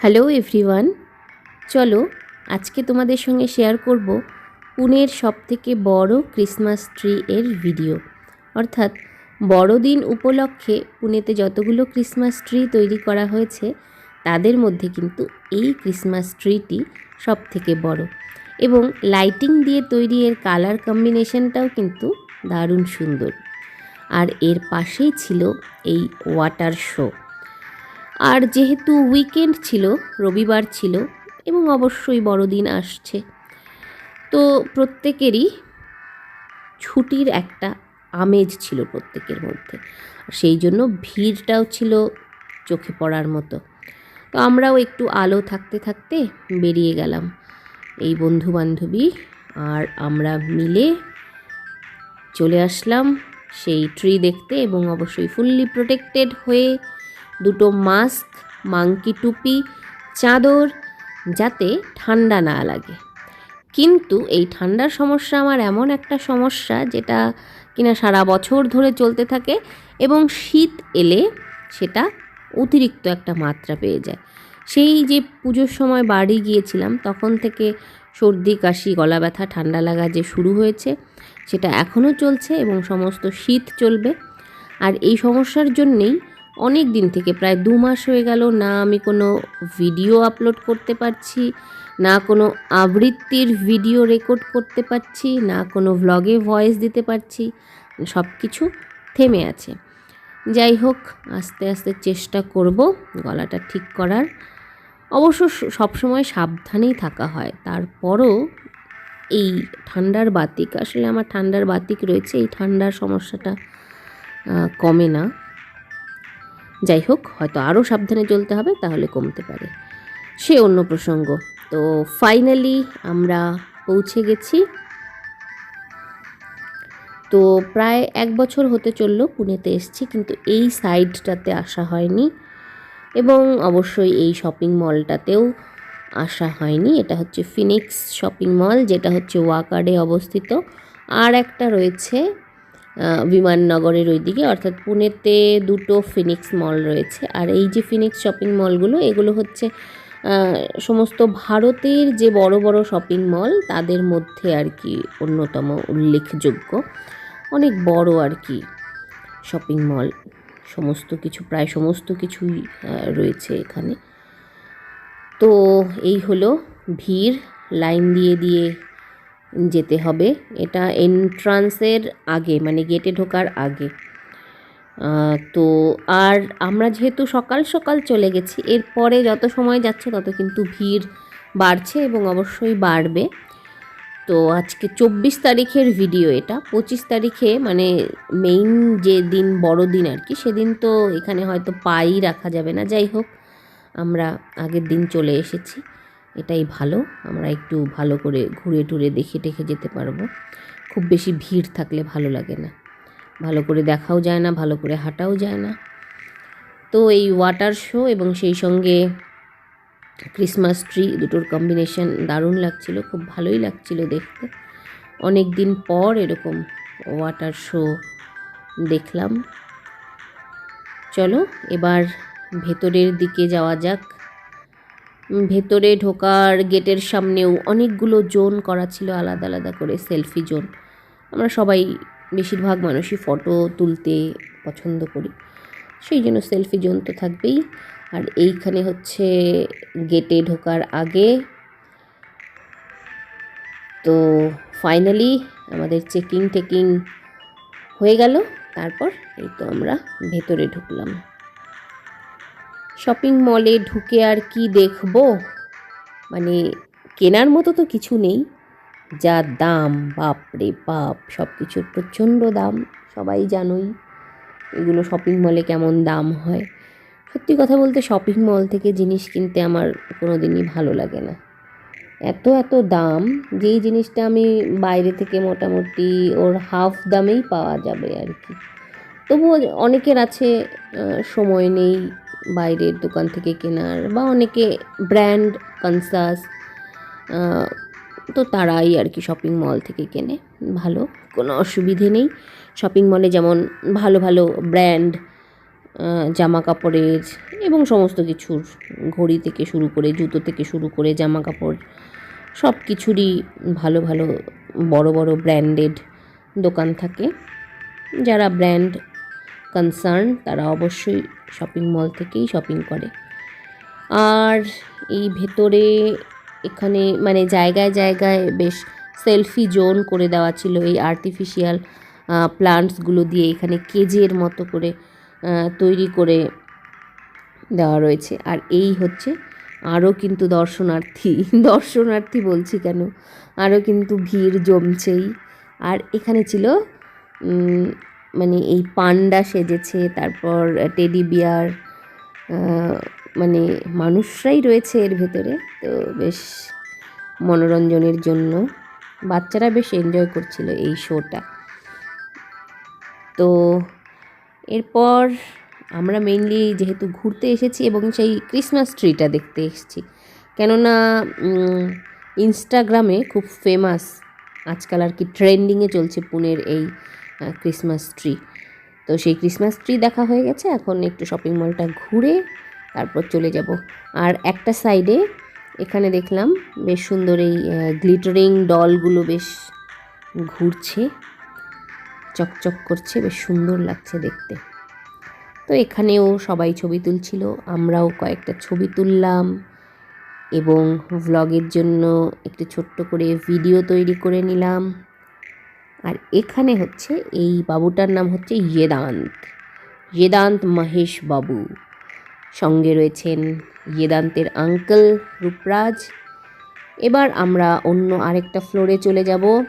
Hello everyone. চলো আজকে তোমাদের সঙ্গে শেয়ার করব পুনের সবথেকে বড় ক্রিসমাস ট্রি এর ভিডিও। অর্থাৎ বড়দিন উপলক্ষে পুনেতে যতগুলো ক্রিসমাস ট্রি তৈরি করা হয়েছে, তাদের মধ্যে কিন্তু এই ক্রিসমাস ট্রিটি সব থেকে বড়। এবং লাইটিং দিয়ে তৈরি এর কালার কম্বিনেশনটাও কিন্তু দারুণ সুন্দর। আর এর পাশেই ছিল এই ওয়াটার শো। আর যেহেতু উইকেন্ড ছিল, রবিবার ছিল এবং অবশ্যই বড়দিন আসছে, তো প্রত্যেকেরই ছুটির একটা আমেজ ছিল প্রত্যেকের মধ্যে। সেই জন্য ভিড়টাও ছিল চোখে পড়ার মতো। তো আমরাও একটু আলো থাকতে থাকতে বেরিয়ে গেলাম এই বন্ধু বান্ধবী আর আমরা মিলে চলে আসলাম সেই ট্রি দেখতে এবং অবশ্যই ফুললি প্রোটেক্টেড হয়ে দুটো মাস্ক, মাংকি টুপি, চাদর, যাতে ঠান্ডা না লাগে। কিন্তু এই ঠান্ডার সমস্যা আমার এমন একটা সমস্যা যেটা কিনা সারা বছর ধরে চলতে থাকে এবং শীত এলে সেটা অতিরিক্ত একটা মাত্রা পেয়ে যায়। সেই যে পুজোর সময় বাড়ি গিয়েছিলাম, তখন থেকে সর্দি, কাশি, গলা ব্যথা, ঠান্ডা লাগা যে শুরু হয়েছে, সেটা এখনও চলছে এবং সমস্ত শীত চলবে। আর এই সমস্যার জন্যেই অনেক দিন থেকে, প্রায় দু মাস হয়ে গেল না আমি কোনো ভিডিও আপলোড করতে পারছি, না কোনো আবৃত্তির ভিডিও রেকর্ড করতে পারছি, না কোনো ভ্লগে ভয়েস দিতে পারছি, সব কিছু থেমে আছে। যাই হোক, আস্তে আস্তে চেষ্টা করব গলাটা ঠিক করার। অবশ্য সবসময় সাবধানেই থাকা হয়। তারপরও এই ঠান্ডার বাতিক, আসলে আমার ঠান্ডার বাতিক রয়েছে, এই ঠান্ডার সমস্যাটা কমে না। যাই হোক, হয়তো আরও সাবধানে চলতে হবে, তাহলে কমতে পারে। সে অন্য প্রসঙ্গ। তো ফাইনালি আমরা পৌঁছে গেছি। তো প্রায় এক বছর হতে চলল পুনেতে এসেছি, কিন্তু এই সাইডটাতে আসা হয়নি। এবং অবশ্যই এই শপিং মলটাতেও আসা হয়নি। এটা হচ্ছে ফিনিক্স শপিং মল যেটা হচ্ছে ওয়াকার্ডে অবস্থিত। আর একটা রয়েছে বিমাননগরের ওইদিকে, অর্থাৎ পুনেতে দুটো ফিনিক্স মল রয়েছে। আর এই যে ফিনিক্স শপিং মলগুলো এগুলো হচ্ছে সমস্ত ভারতের যে বড় বড় শপিং মল তাদের মধ্যে আর কি অন্যতম উল্লেখযোগ্য। অনেক বড় আর কি শপিং মল সমস্ত কিছু, প্রায় সমস্ত কিছুই রয়েছে এখানে। তো এই হলো ভিড়, লাইন দিয়ে দিয়ে যেতে হবে। এটা এন্ট্রান্সের আগে মানে গেটে ঢোকার আগে। তো আর আমরা যেহেতু সকাল সকাল চলে গেছি, এরপরে যত সময় যাচ্ছে তত কিন্তু ভিড় বাড়ছে এবং অবশ্যই বাড়বে। তো আজকে চব্বিশ তারিখের ভিডিও এটা। পঁচিশ তারিখে মানে মেইন যে দিন, বড় দিন আর কি, সেদিন তো এখানে হয়তো পাই রাখা যাবে না। যাই হোক, আমরা আগের দিন চলে এসেছি। এটাই ভালো। আমরা একটু ভালো করে ঘুরে টুরে দেখে টেখে যেতে পারব। খুব বেশি ভিড় থাকলে ভালো লাগে না। ভালো করে দেখাও যায় না, ভালো করে হাঁটাও যায় না। তো এই ওয়াটার শো এবং সেই সঙ্গে ক্রিসমাস ট্রি দুটোর কম্বিনেশন দারুণ লাগছিল, খুব ভালোই লাগছিল দেখতে। অনেক দিন পর এরকম ওয়াটার শো দেখলাম। চলো, এবার ভেতরের দিকে যাওয়া যাক। ভেতরে ঢোকার গেটের সামনেও অনেকগুলো জোন করা ছিল, আলাদা আলাদা করে সেলফি জোন। আমরা সবাই বেশিরভাগ মানুষই ফটো তুলতে পছন্দ করি। সেই জন্য সেলফি জোন তো থাকবেই। আর এইখানে হচ্ছে গেটে ঢোকার আগে তো ফাইনালি আমাদের চেকিং টেকিং হয়ে গেল। তারপর এই তো আমরা ভেতরে ঢুকলাম। শপিং মলে ঢুকে আর কি দেখব? মানে কেনার মতো তো কিছু নেই। যা দাম বাপ রে বাপ সব কিছুর প্রচণ্ড দাম, সবাই জানোই এগুলো শপিং মলে কেমন দাম হয়। সত্যি কথা বলতে শপিং মল থেকে জিনিস কিনতে আমার কোনো দিনই ভালো লাগে না। এত এত দাম, যেই জিনিসটা আমি বাইরে থেকে মোটামুটি ওর হাফ দামেই পাওয়া যাবে আর কি। তবুও অনেকের আছে সময় নেই বাইরের দোকান থেকে কেনার বা অনেকে ব্র্যান্ড কনসাস তো তারাই আর কি শপিং মল থেকে কেনে। ভালো, কোনো অসুবিধে নেই। শপিং মলে যেমন ভালো ভালো ব্র্যান্ড জামা কাপড়ের এবং সমস্ত কিছুর ঘড়ি থেকে শুরু করে, জুতো থেকে শুরু করে জামা কাপড় সব কিছুরই ভালো ভালো বড় বড় ব্র্যান্ডেড দোকান থাকে। যারা ব্র্যান্ড কনসার্ন তারা অবশ্যই শপিং মল থেকেই শপিং করে। আর এই ভেতরে এখানে মানে জায়গায় জায়গায় বেশ সেলফি জোন করে দেওয়া ছিল এই আর্টিফিশিয়াল প্লান্টসগুলো দিয়ে এখানে কেজের মতো করে তৈরি করে দেওয়া রয়েছে। আর এই হচ্ছে আরও কিন্তু দর্শনার্থী দর্শনার্থী বলছি কেন? আরও কিন্তু ভিড় জমছেই। আর এখানে ছিল মানে এই পান্ডা সেজেছে, তারপর টেডি বিয়ার মানে মানুষরাই রয়েছে এর ভেতরে। তো বেশ মনোরঞ্জনের জন্য বাচ্চারা বেশ এনজয় করছিল এই শোটা তো এরপর আমরা মেইনলি যেহেতু ঘুরতে এসেছি এবং সেই ক্রিসমাস ট্রিটা দেখতে এসেছি। কেননা ইনস্টাগ্রামে খুব ফেমাস আজকাল আর কি ট্রেন্ডিংয়ে চলছে পুনের এই ক্রিসমাস ট্রি তো সেই ক্রিসমাস ট্রি দেখা হয়ে গেছে, এখন একটু শপিং মলটা ঘুরে তারপর চলে যাব। আর একটা সাইডে এখানে দেখলাম বেশ সুন্দর এই গ্লিটারিং ডলগুলো বেশ ঘুরছে, চকচক করছে, বেশ সুন্দর লাগছে দেখতে। তো এখানেও সবাই ছবি তুলছিল, আমরাও কয়েকটা ছবি তুললাম এবং ভ্লগের জন্য একটু ছোট্ট করে ভিডিও তৈরি করে নিলাম। আর এখানে হচ্ছে এই বাবুটার নাম হচ্ছে ইয়েদান্ত। ইয়েদান্ত মহেশ বাবু। সঙ্গে রয়েছেন ইয়েদান্তের আঙ্কেল রূপরাজ। এবার আমরা অন্য আরেকটা ফ্লোরে চলে যাব।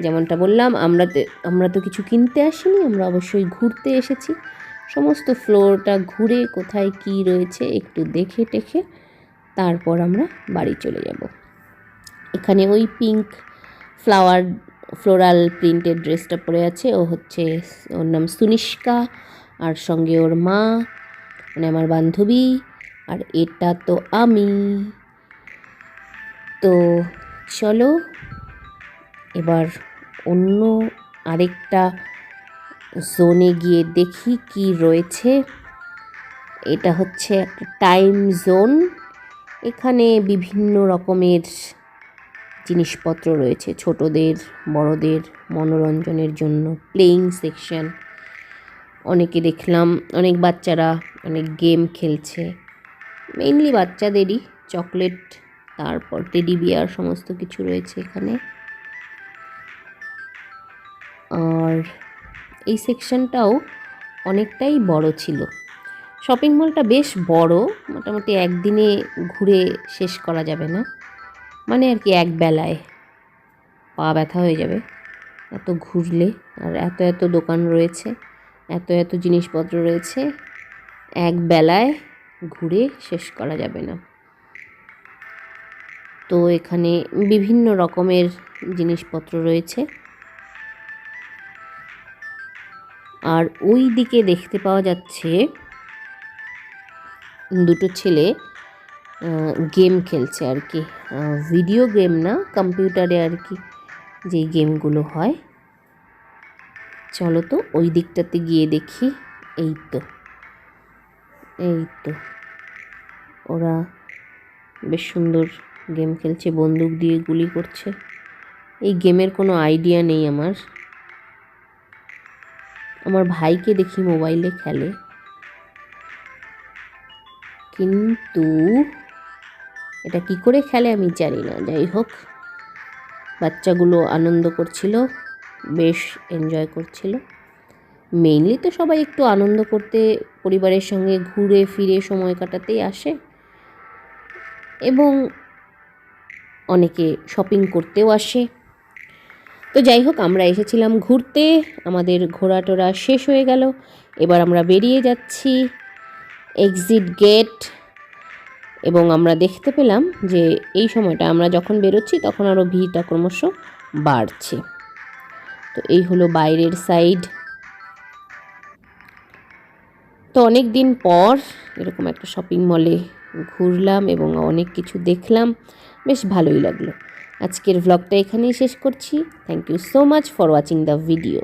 যেমনটা বললাম, আমরা আমরা তো কিছু কিনতে আসিনি, আমরা অবশ্যই ঘুরতে এসেছি। সমস্ত ফ্লোরটা ঘুরে কোথায় কি রয়েছে একটু দেখে টেখে তারপর আমরা বাড়ি চলে যাব। এখানে ওই পিঙ্ক ফ্লাওয়ার ফ্লোরাল প্রিন্টের ড্রেসটা পরে আছে। ও হচ্ছে, ওর নাম সুনিষ্কা, আর সঙ্গে ওর মা মানে আমার বান্ধবী, আর এটা তো আমি। তো চলো, এবার অন্য আরেকটা জোনে গিয়ে দেখি কি রয়েছে। এটা হচ্ছে একটা টাইম জোন। এখানে বিভিন্ন রকমের জিনিসপত্র রয়েছে, ছোটদের, বড়দের, মনোরঞ্জনের জন্য প্লেয়িং সেকশন অনেকে দেখলাম, অনেক বাচ্চারা অনেক গেম খেলছে। মেইনলি বাচ্চাদেরই চকলেট তারপর টেডি বিয়ার সমস্ত কিছু রয়েছে এখানে। আর এই সেকশনটাও অনেকটাই বড় ছিল। শপিং মলটা বেশ বড়, মোটামুটি একদিনে ঘুরে শেষ করা যাবে না। মানে আর কি এক বেলায় পা ব্যথা হয়ে যাবে। এত ঘুরলে আর এত এত দোকান রয়েছে, এত এত জিনিসপত্র রয়েছে, এক বেলায় ঘুরে শেষ করা যাবে না। তো এখানে বিভিন্ন রকমের জিনিসপত্র রয়েছে। আর ওই দিকে দেখতে পাওয়া যাচ্ছে দুটো ছেলে গেম খেলছে আর কি। ভিডিও গেম না কম্পিউটারে আর কি যে গেমগুলো হয়। চলো তো, ওই দিকটাতে গিয়ে দেখি। এই তো এই তো। ওরা বেশ সুন্দর গেম খেলছে, বন্দুক দিয়ে গুলি করছে। এই গেমের কোনো আইডিয়া নেই আমার। আমার ভাইকে দেখি মোবাইলে খেলে। কিন্তু এটা কি করে খেলে আমি জানি না। যাই হোক, বাচ্চাগুলো আনন্দ করছিল, বেশ এনজয় করছিল। মেইনলি তো সবাই একটু আনন্দ করতে, পরিবারের সঙ্গে ঘুরে ফিরে সময় কাটাতেই আসে। এবং অনেকে শপিং করতেও আসে। তো যাই হোক, আমরা এসেছিলাম ঘুরতে, আমাদের ঘোরা টোরা শেষ হয়ে গেল। এবার আমরা বেরিয়ে যাচ্ছি। এক্সিট গেট এবং আমরা দেখতে পেলাম যে এই সময়টা আমরা যখন বেরোচ্ছি, তখন আরও ভিড়টা ক্রমশ বাড়ছে। তো এই হলো বাইরের সাইড তো অনেক দিন পর এরকম একটা শপিং মলে ঘুরলাম এবং অনেক কিছু দেখলাম। বেশ ভালোই লাগল। আজকের ভ্লগটা এখানেই শেষ করছি। Thank you so much for watching the video